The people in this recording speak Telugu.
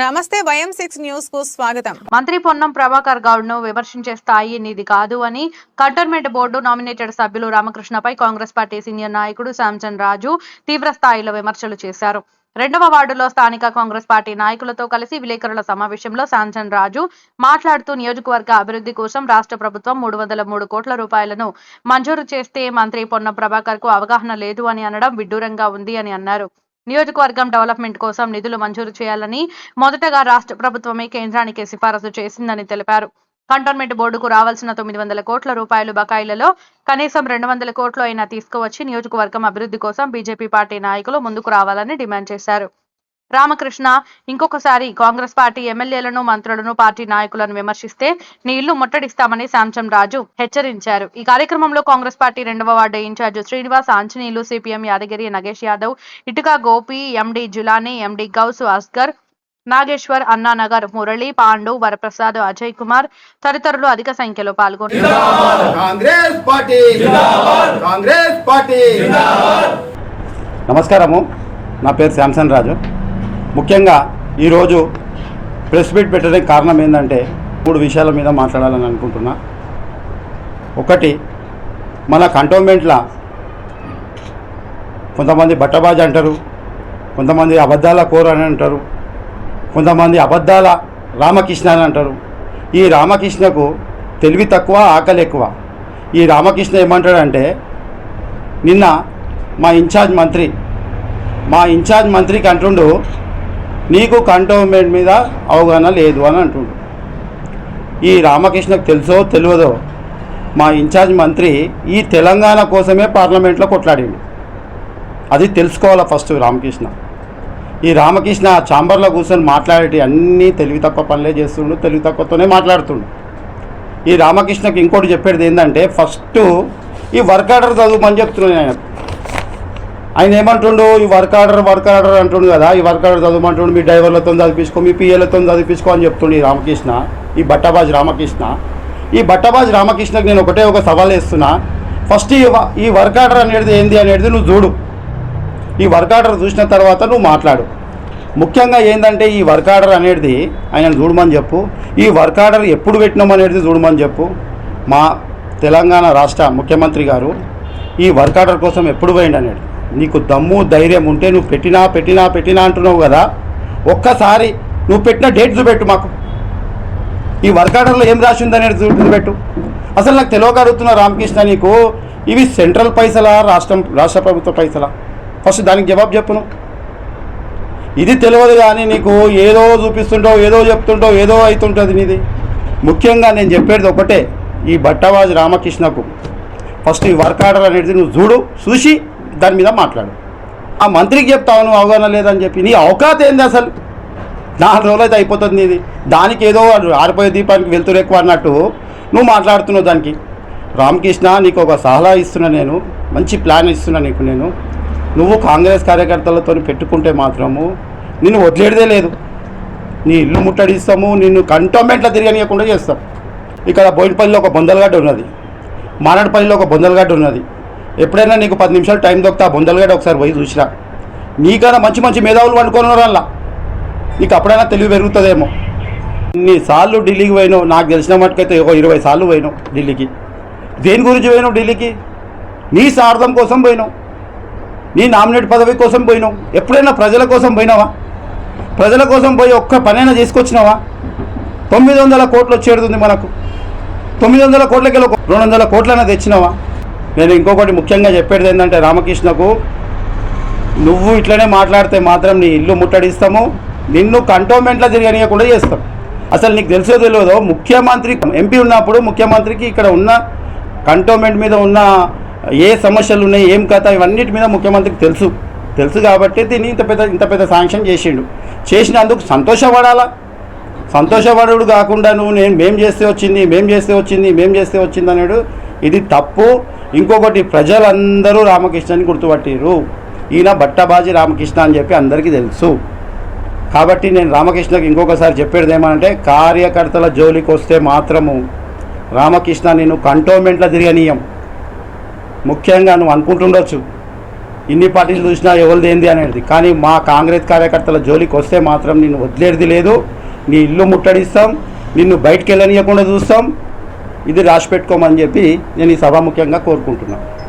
నమస్తే వయం సిక్స్ న్యూస్కు స్వాగతం. మంత్రి పొన్నం ప్రభాకర్ గౌడ్ను విమర్శించే స్థాయి నీది కాదు అని కంటోన్మెంట్ బోర్డు నామినేటెడ్ సభ్యులు రామకృష్ణపై కాంగ్రెస్ పార్టీ సీనియర్ నాయకుడు శాంచన్ రాజు తీవ్ర స్థాయిలో విమర్శలు చేశారు. రెండవ వార్డులో స్థానిక కాంగ్రెస్ పార్టీ నాయకులతో కలిసి విలేకరుల సమావేశంలో శాంచన్ రాజు మాట్లాడుతూ నియోజకవర్గ అభివృద్ధి కోసం రాష్ట్ర ప్రభుత్వం మూడు వందల మూడు కోట్ల రూపాయలను మంజూరు చేస్తే మంత్రి పొన్నం ప్రభాకర్కు అవగాహన లేదు అని అనడం విడ్డూరంగా ఉంది అని అన్నారు. నియోజకవర్గం డెవలప్మెంట్ కోసం నిధులు మంజూరు చేయాలని మొదటగా రాష్ట్ర ప్రభుత్వమే కేంద్రానికి సిఫారసు చేసిందని తెలిపారు. కంటోన్మెంట్ బోర్డుకు రావాల్సిన తొమ్మిది వందల కోట్ల రూపాయలు బకాయిలలో కనీసం రెండు వందల కోట్లు అయినా తీసుకువచ్చి నియోజకవర్గం అభివృద్ధి కోసం బీజేపీ పార్టీ నాయకులు ముందుకు రావాలని డిమాండ్ చేశారు. రామకృష్ణ ఇంకొకసారి కాంగ్రెస్ పార్టీ ఎమ్మెల్యేలను మంత్రులను పార్టీ నాయకులను విమర్శిస్తే నీ ఇల్లు ముట్టడిస్తామని శాంసం రాజు హెచ్చరించారు. ఈ కార్యక్రమంలో కాంగ్రెస్ పార్టీ రెండవ ward in charge Srinivas Anjaneyulu CPM Yadagiri Nagesh Yadav ఇటుక గోపి ఎండి జులానీ ఎండి గౌసు అస్గర్ నాగేశ్వర్ అన్నానగర్ మురళి పాండు వరప్రసాద్ అజయ్ కుమార్ తదితరులు అధిక సంఖ్యలో పాల్గొన్నారు. కాంగ్రెస్ పార్టీ! కాంగ్రెస్ పార్టీ! నమస్కారము. నా పేరు శాంసన్ రాజు. ముఖ్యంగా ఈరోజు ప్రెస్ మీట్ పెట్టడానికి కారణం ఏంటంటే మూడు విషయాల మీద మాట్లాడాలని అనుకుంటున్నా. ఒకటి మన కంటోన్మెంట్ల కొంతమంది బట్టబాజ్ అంటారు కొంతమంది అబద్ధాల కోర అని అంటారు కొంతమంది అబద్ధాల రామకృష్ణ అని అంటారు. ఈ రామకృష్ణకు తెలివి తక్కువ ఆకలి ఎక్కువ. ఈ రామకృష్ణ ఏమంటాడంటే నిన్న మా ఇన్ఛార్జ్ మంత్రి మా ఇన్ఛార్జ్ మంత్రికి అంటుండు నీకు కంటోన్మెంట్ మీద అవగాహన లేదు అని అంటుండు. ఈ రామకృష్ణకు తెలుసో తెలియదో మా ఇన్ఛార్జ్ మంత్రి ఈ తెలంగాణ కోసమే పార్లమెంట్లో కొట్లాడిండు. అది తెలుసుకోవాలా ఫస్ట్ రామకృష్ణ? ఈ రామకృష్ణ ఛాంబర్లో కూర్చొని మాట్లాడేటి అన్నీ తెలివి తక్కువ పనులే చేస్తుండు తెలివి తక్కువతోనే మాట్లాడుతుండు. ఈ రామకృష్ణకి ఇంకోటి చెప్పేది ఏంటంటే ఫస్ట్ ఈ వర్క్ ఆర్డర్ చదువుమని చెప్తున్నాను ఆయన. ఆయన ఏమంటుండు ఈ వర్క్ ఆర్డర్ వర్క్ ఆర్డర్ అంటుండు కదా ఈ వర్క్ ఆర్డర్ చదవమంటుండు మీ డ్రైవర్లతో చదివించుకో మీ పిఏలతో చదివించుకో అని చెప్తుండు ఈ రామకృష్ణ ఈ బట్టబాజ్ రామకృష్ణ. ఈ బట్టబాజ్ రామకృష్ణకి నేను ఒకటే ఒక సవాల్ వేస్తున్నా ఫస్ట్ ఈ ఈ వర్క్ ఆర్డర్ అనేది ఏంది అనేది నువ్వు చూడు. ఈ వర్క్ ఆర్డర్ చూసిన తర్వాత నువ్వు మాట్లాడు. ముఖ్యంగా ఏంటంటే ఈ వర్క్ ఆర్డర్ అనేది ఆయన చూడమని చెప్పు. ఈ వర్క్ ఆర్డర్ ఎప్పుడు పెట్టినాం అనేది చూడమని చెప్పు. మా తెలంగాణ రాష్ట్ర ముఖ్యమంత్రి గారు ఈ వర్క్ ఆర్డర్ కోసం ఎప్పుడు పోయిండు అనేది. నీకు దమ్ము ధైర్యం ఉంటే నువ్వు పెట్టినా పెట్టినా పెట్టినా అంటున్నావు కదా ఒక్కసారి నువ్వు పెట్టిన డేట్ చూపెట్టు మాకు. ఈ వర్క్ ఆర్డర్లో ఏం రాసి ఉందనేది చూపెట్టు. అసలు నాకు తెలియగలుగుతున్నా రామకృష్ణ నీకు ఇవి సెంట్రల్ పైసలా రాష్ట్రం రాష్ట్ర ప్రభుత్వ పైసలా? ఫస్ట్ దానికి జవాబు చెప్పును. ఇది తెలియదు కానీ నీకు ఏదో చూపిస్తుంటో ఏదో చెప్తుంటో ఏదో అవుతుంటుంది నీది. ముఖ్యంగా నేను చెప్పేది ఒకటే ఈ బట్టవాజు రామకృష్ణకు. ఫస్ట్ ఈ వర్క్ ఆర్డర్ అనేది నువ్వు చూడు చూసి దాని మీద మాట్లాడు. ఆ మంత్రికి చెప్తావు నువ్వు అవగాహన లేదని చెప్పి. నీ అవకాశం ఏంది అసలు? నాలుగు రోజులు అయితే అయిపోతుంది నీది. దానికి ఏదో ఆరిపోయే దీపానికి వెళ్తురు ఎక్కువ అన్నట్టు నువ్వు మాట్లాడుతున్నావు దానికి. రామకృష్ణ నీకు ఒక సలహా ఇస్తున్నా నేను. మంచి ప్లాన్ ఇస్తున్నా నీకు నేను. నువ్వు కాంగ్రెస్ కార్యకర్తలతో పెట్టుకుంటే మాత్రము నిన్ను వదిలేడదే లేదు. నీ ఇల్లు ముట్టడిస్తాము నిన్ను కంటోన్మెంట్లో తిరగనీయకుండా చేస్తాం. ఇక్కడ బోయినపల్లిలో ఒక బొందలగడ్డ ఉన్నది. మానడపల్లిలో ఒక బొందలగడ్డ ఉన్నది. ఎప్పుడైనా నీకు పది నిమిషాలు టైం దొక్కుతా ఆ బొందలగడ్డ ఒకసారి పోయి చూసిరా. నీకైనా మంచి మంచి మేధావులు వండుకున్నారు అలా నీకు అప్పుడైనా తెలివి పెరుగుతుందేమో. ఇన్నిసార్లు ఢిల్లీకి పోయినావు? నాకు తెలిసిన మటుకైతే ఒక ఇరవై సార్లు పోయినావు ఢిల్లీకి. దేని గురించి పోయినావు ఢిల్లీకి? నీ సార్థం కోసం పోయినావు. నీ నామినేట్ పదవి కోసం పోయినావు. ఎప్పుడైనా ప్రజల కోసం పోయినావా? ప్రజల కోసం పోయి ఒక్క పనైనా చేసుకొచ్చినావా? తొమ్మిది వందల కోట్లు వచ్చేడుతుంది మనకు. తొమ్మిది వందల కోట్లకి వెళ్ళి రెండు వందల కోట్లైనా తెచ్చినావా? నేను ఇంకొకటి ముఖ్యంగా చెప్పేది ఏంటంటే రామకృష్ణకు నువ్వు ఇట్లనే మాట్లాడితే మాత్రం నీ ఇల్లు ముట్టడిస్తాము నిన్ను కంటోన్మెంట్లో తిరగనీయకుండా చేస్తాం. అసలు నీకు తెలిసో తెలియదో ముఖ్యమంత్రి ఎంపీ ఉన్నప్పుడు ముఖ్యమంత్రికి ఇక్కడ ఉన్న కంటోన్మెంట్ మీద ఉన్న ఏ సమస్యలు ఉన్నాయి ఏం కథ ఇవన్నిటి మీద ముఖ్యమంత్రికి తెలుసు. తెలుసు కాబట్టి దీన్ని ఇంత పెద్ద ఇంత పెద్ద శాంక్షన్ చేసిండు. చేసినందుకు సంతోషపడాలా? సంతోషపడుడు కాకుండా నువ్వు నేను మేం చేస్తే వచ్చింది మేం చేస్తే వచ్చింది మేం చేస్తే వచ్చింది అన్నాడు ఇది తప్పు. ఇంకొకటి ప్రజలందరూ రామకృష్ణని గుర్తుపట్టిరు ఈయన బట్టబాజీ రామకృష్ణ అని చెప్పి అందరికీ తెలుసు. కాబట్టి నేను రామకృష్ణకి ఇంకొకసారి చెప్పేది ఏమంటే కార్యకర్తల జోలికి వస్తే మాత్రము రామకృష్ణ నేను కంటోన్మెంట్లో తిరగనీయం. ముఖ్యంగా నువ్వు అనుకుంటుండొచ్చు ఇన్ని పార్టీలు చూసినా ఎవరిది ఏంది అనేది. కానీ మా కాంగ్రెస్ కార్యకర్తల జోలికి వస్తే మాత్రం నిన్ను వదిలేది లేదు. నీ ఇల్లు ముట్టడిస్తాం నిన్ను బయటకు వెళ్ళనీయకుండా చూస్తాం. ఇది రాసి పెట్టుకోమని చెప్పి నేను ఈ సభాముఖ్యంగా కోరుకుంటున్నాను